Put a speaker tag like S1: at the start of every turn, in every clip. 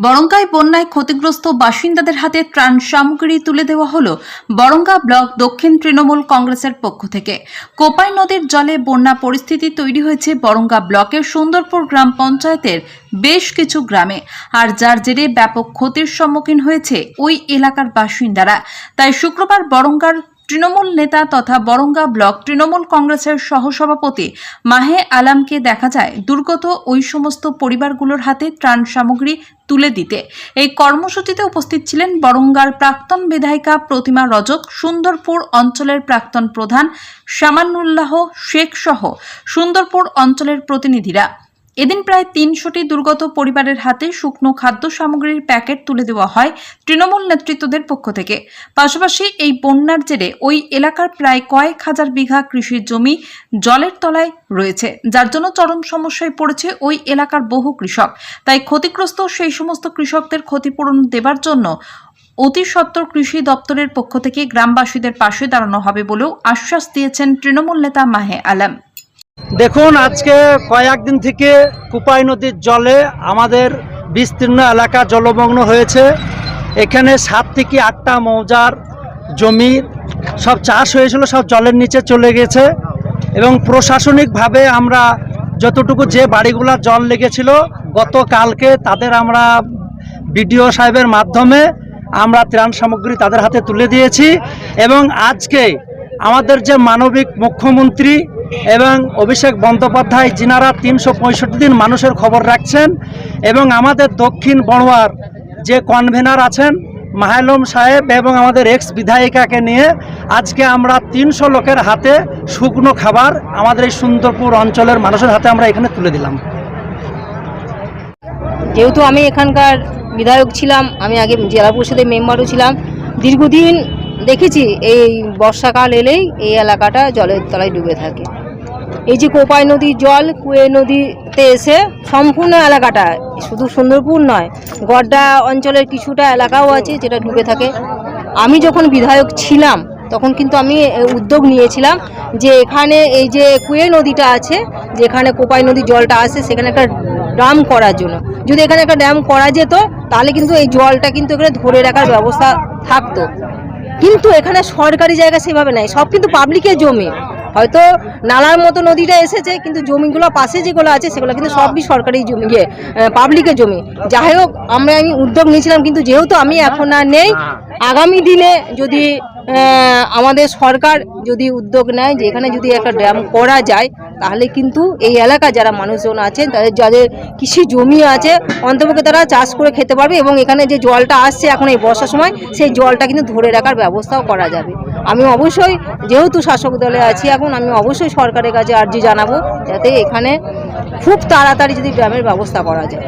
S1: বরঙ্গায় বন্যায় ক্ষতিগ্রস্ত বাসিন্দাদের হাতে ত্রাণ সামগ্রী তুলে দেওয়া হল বরঙ্গা ব্লক দক্ষিণ তৃণমূল কংগ্রেসের পক্ষ থেকে। কোপাই নদীর জলে বন্যা পরিস্থিতি তৈরি হয়েছে বরঙ্গা ব্লকের সুন্দরপুর গ্রাম পঞ্চায়েতের বেশ কিছু গ্রামে। আর যার জেরে ব্যাপক ক্ষতির সম্মুখীন হয়েছে ওই এলাকার বাসিন্দারা। তাই শুক্রবার বরঙ্গার তৃণমূল নেতা তথা বরঙ্গা ব্লক তৃণমূল কংগ্রেসের সহসভাপতি মাহে আলামকে দেখা যায় দুর্গত ওই সমস্ত পরিবারগুলোর হাতে ত্রাণ সামগ্রী তুলে দিতে। এই কর্মসূচিতে উপস্থিত ছিলেন বরঙ্গার প্রাক্তন বিধায়িকা প্রতিমা রজক, সুন্দরপুর অঞ্চলের প্রাক্তন প্রধান শামানুল্লাহ শেখ সহ সুন্দরপুর অঞ্চলের প্রতিনিধিরা। এদিন প্রায় তিনশোটি দুর্গত পরিবারের হাতে শুকনো খাদ্য সামগ্রীর প্যাকেট তুলে দেওয়া হয় তৃণমূল নেতৃত্বদের পক্ষ থেকে। পাশাপাশি এই বন্যার জেরে ওই এলাকার প্রায় কয়েক হাজার বিঘা কৃষির জমি জলের তলায় রয়েছে, যার জন্য চরম সমস্যায় পড়েছে ওই এলাকার বহু কৃষক। তাই ক্ষতিগ্রস্ত সেই সমস্ত কৃষকদের ক্ষতিপূরণ দেবার জন্য অতি সত্বর কৃষি দপ্তরের পক্ষ থেকে গ্রামবাসীদের পাশে দাঁড়ানো হবে বলেও আশ্বাস দিয়েছেন তৃণমূল নেতা মাহে আলম।
S2: দেখুন, আজকে কয়েকদিন থেকে কুপাই নদীর জলে আমাদের বিস্তীর্ণ এলাকা জলমগ্ন হয়েছে। এখানে সাত থেকে আটটা মৌজার জমি সব চাষ হয়েছিল, সব জলের নিচে চলে গেছে এবং প্রশাসনিকভাবে আমরা যতটুকু যে বাড়িগুলা জল লেগেছিল, গতকালকে তাদের আমরা বিডিও সাহেবের মাধ্যমে আমরা ত্রাণ সামগ্রী তাদের হাতে তুলে দিয়েছি এবং আজকে আমাদের যে মানবিক মুখ্যমন্ত্রী এবং অভিষেক বন্দ্যোপাধ্যায়, যিনারা তিনশো পঁয়ষট্টি দিন মানুষের খবর রাখছেন এবং আমাদের দক্ষিণ বড়ুয়ার যে কনভেনার আছেন, মাহালম সাহেব এবং আমাদের এক্স বিধায়িকাকে নিয়ে আজকে আমরা তিনশো লোকের হাতে শুকনো খাবার আমাদের এই সুন্দরপুর অঞ্চলের মানুষের হাতে আমরা এখানে তুলে দিলাম।
S3: যেহেতু আমি এখানকার বিধায়ক ছিলাম, আমি আগে জেলা পরিষদের মেম্বারও ছিলাম, দীর্ঘদিন দেখেছি, এই বর্ষাকাল এলেই এই এলাকাটা জলের তলায় ডুবে থাকে। এই যে কোপাই নদীর জল, কুয়ে নদীতে এসে সম্পূর্ণ এলাকাটা, শুধু সুন্দরপুর নয়, গড্ডা অঞ্চলের কিছুটা এলাকাও আছে যেটা ডুবে থাকে। আমি যখন বিধায়ক ছিলাম, তখন কিন্তু আমি উদ্যোগ নিয়েছিলাম যে এখানে এই যে কুয়ে নদীটা আছে, যেখানে কোপাই নদীর জলটা আসে, সেখানে একটা ড্যাম করার জন্য। যদি এখানে একটা ড্যাম করা যেত, তাহলে কিন্তু এই জলটা কিন্তু এখানে ধরে রাখার ব্যবস্থা থাকতো। কিন্তু এখানে সরকারি জায়গা সেভাবে নাই, সব কিন্তু পাবলিকের জমি। হয়তো নালার মতো নদীটা এসেছে, কিন্তু জমিগুলো, পাশে যেগুলো আছে, সেগুলো কিন্তু সবই সরকারি জমি ইয়ে পাবলিকের জমি। যাই হোক, আমরা আমি উদ্যোগ নিয়েছিলাম, কিন্তু যেহেতু আমি এখন আর নেই, আগামী দিনে যদি আমাদের সরকার যদি উদ্যোগ নেয় যে এখানে যদি একটা ড্যাম করা যায়, তাহলে কিন্তু এই এলাকা যারা মানুষজন আছেন, তাদের যাদের কৃষি জমি আছে, অন্তপক্ষে তারা চাষ করে খেতে পারবে এবং এখানে যে জলটা আসছে এখন এই বর্ষার সময়, সেই জলটা কিন্তু ধরে রাখার ব্যবস্থাও করা যাবে। আমি অবশ্যই, যেহেতু শাসক দলে আছি এখন, আমি অবশ্যই সরকারের কাছে আর্জি জানাব যাতে এখানে খুব তাড়াতাড়ি যদি ড্যামের ব্যবস্থা করা যায়।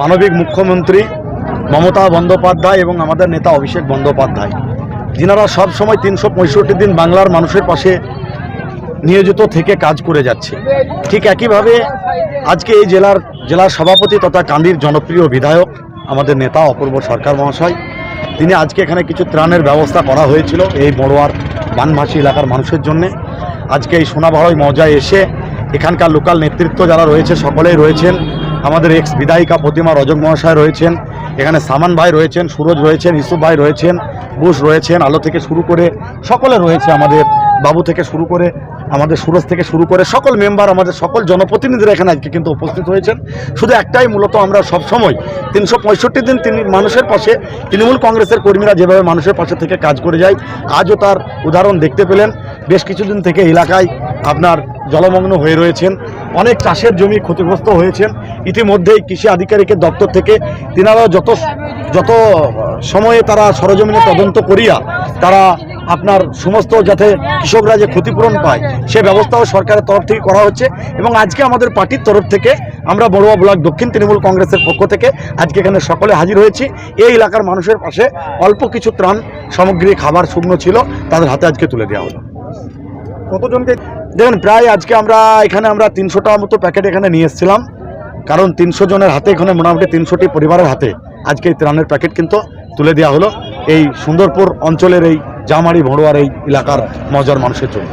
S4: মানবিক মুখ্যমন্ত্রী মমতা বন্দ্যোপাধ্যায় এবং আমাদের নেতা অভিষেক বন্দ্যোপাধ্যায়। যিনারা সব সময় তিনশো পঁয়ষট্টি দিন বাংলার মানুষের পাশে নিয়োজিত থেকে কাজ করে যাচ্ছে। ঠিক একইভাবে আজকে এই জেলার জেলার সভাপতি তথা কান্দির জনপ্রিয় বিধায়ক আমাদের নেতা অপূর্ব সরকার মহাশয়, তিনি আজকে এখানে কিছু ত্রাণের ব্যবস্থা করা হয়েছিল এই বড়োয়ার বানভাসী এলাকার মানুষের জন্যে। আজকে এই সোনাবাড়ই মজায় এসে এখানকার লোকাল নেতৃত্ব যারা রয়েছে, সকলেই রয়েছেন। আমাদের এক্স বিধায়িকা প্রতিমা রজক মহাশয় রয়েছেন। এখানে সামান ভাই রয়েছেন, সুরজ রয়েছেন ইসুফ ভাই রয়েছেন বুশ রয়েছেন, আলো থেকে শুরু করে সকলে রয়েছে আমাদের, বাবু থেকে শুরু করে আমাদের, সুরজ থেকে শুরু করে সকল মেম্বার, আমাদের সকল জনপ্রতিনিধিরা এখানে আজকে কিন্তু উপস্থিত হয়েছেন। শুধু একটাই মূলত আমরা সব সময় তিনশো পঁয়ষট্টি দিন তিনি মানুষের পাশে, তৃণমূল কংগ্রেসের কর্মীরা যেভাবে মানুষের পাশে থেকে কাজ করে যায়, আজও তার উদাহরণ দেখতে পেলেন। বেশ কিছুদিন থেকে এলাকায় আপনার জলমগ্ন হয়ে রয়েছেন। অনেক চাষের জমি ক্ষতিগ্রস্ত হয়েছেন। ইতিমধ্যেই কৃষি আধিকারিকের দপ্তর থেকে তিনারাও যত যত সময়ে তারা সরজমিনে তদন্ত করিয়া তারা আপনার সমস্ত যাতে কৃষকরা যে ক্ষতিপূরণ পায়, সে ব্যবস্থাও সরকারের তরফ থেকে করা হচ্ছে এবং আজকে আমাদের পার্টির তরফ থেকে আমরা বড়ুয়া ব্লক দক্ষিণ তৃণমূল কংগ্রেসের পক্ষ থেকে আজকে এখানে সকলে হাজির হয়েছি। এই এলাকার মানুষের পাশে অল্প কিছু ত্রাণ সামগ্রী, খাবার, শুকনো ছিল, তাদের হাতে আজকে তুলে দেওয়া হলো। কতজনকে দেখুন, প্রায় আজকে আমরা এখানে আমরা তিনশোটা মতো প্যাকেট এখানে নিয়ে এসেছিলাম। কারণ তিনশো জনের হাতে এখানে মোটামুটি তিনশোটি পরিবারের হাতে আজকে এই ত্রাণের প্যাকেট কিন্তু তুলে দেওয়া হলো। এই সুন্দরপুর অঞ্চলের এই জামারি ভড়ুয়ার এই এলাকার মজার মানুষের জন্য।